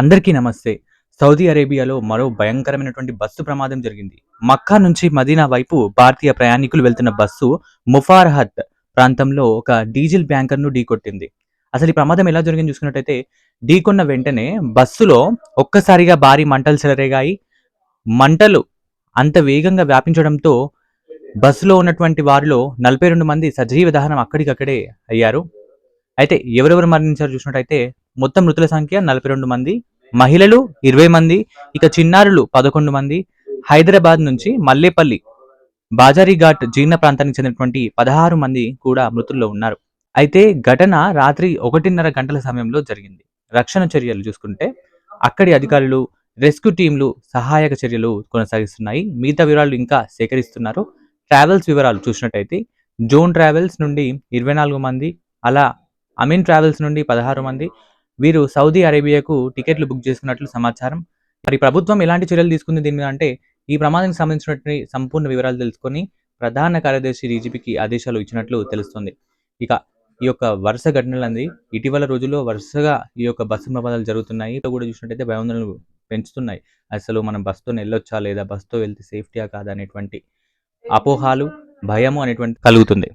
అందరికీ నమస్తే. సౌదీ అరేబియాలో మరో భయంకరమైనటువంటి బస్సు ప్రమాదం జరిగింది. మక్కా నుంచి మదీనా వైపు భారతీయ ప్రయాణికులు వెళ్తున్న బస్సు ముఫార్హత్ ప్రాంతంలో ఒక డీజిల్ బ్యాంకర్ను ఢీకొట్టింది. అసలు ఈ ప్రమాదం ఎలా జరిగింది చూసుకున్నట్టయితే ఢీకొన్న వెంటనే బస్సులో ఒక్కసారిగా భారీ మంటలు చెలరేగాయి. మంటలు అంత వేగంగా వ్యాపించడంతో బస్సులో ఉన్నటువంటి వారిలో నలభై రెండు మంది సజీవ దహనం అక్కడికక్కడే అయ్యారు. అయితే ఎవరెవరు మరణించారు చూసినట్టయితే మొత్తం మృతుల సంఖ్య నలభై రెండు మంది. మహిళలు ఇరవై మంది. ఇక చిన్నారులు పదకొండు మంది. హైదరాబాద్ నుంచి మల్లేపల్లి బాజారీఘాట్ జీర్ణ ప్రాంతానికి చెందినటువంటి పదహారు మంది కూడా మృతుల్లో ఉన్నారు. అయితే ఘటన రాత్రి ఒకటిన్నర గంటల సమయంలో జరిగింది. రక్షణ చర్యలు చూసుకుంటే అక్కడి అధికారులు రెస్క్యూ టీంలు సహాయక చర్యలు కొనసాగిస్తున్నాయి. మిగతా వివరాలు ఇంకా సేకరిస్తున్నారు. ట్రావెల్స్ వివరాలు చూసినట్టయితే జోన్ ట్రావెల్స్ నుండి ఇరవై నాలుగు మంది అలా అమీన్ ట్రావెల్స్ నుండి పదహారు మంది వీరు సౌదీ అరేబియాకు టికెట్లు బుక్ చేసుకున్నట్లు సమాచారం. మరి ప్రభుత్వం ఎలాంటి చర్యలు తీసుకుంది దీని మీద అంటే ఈ ప్రమాదానికి సంబంధించినటువంటి సంపూర్ణ వివరాలు తెలుసుకొని ప్రధాన కార్యదర్శి డీజీపీకి ఆదేశాలు ఇచ్చినట్లు తెలుస్తుంది. ఇక ఈ యొక్క వరుస ఘటనలంది ఇటీవల రోజుల్లో వరుసగా ఈ యొక్క బస్సు ప్రమాదాలు జరుగుతున్నాయి. ఇక్కడ కూడా చూసినట్టయితే భయోందనలు పెంచుతున్నాయి. అసలు మనం బస్సుతో వెళ్ళొచ్చా లేదా బస్సుతో వెళ్తే సేఫ్టీయా కాదా అనేటువంటి అపోహాలు భయము అనేటువంటి కలుగుతుంది.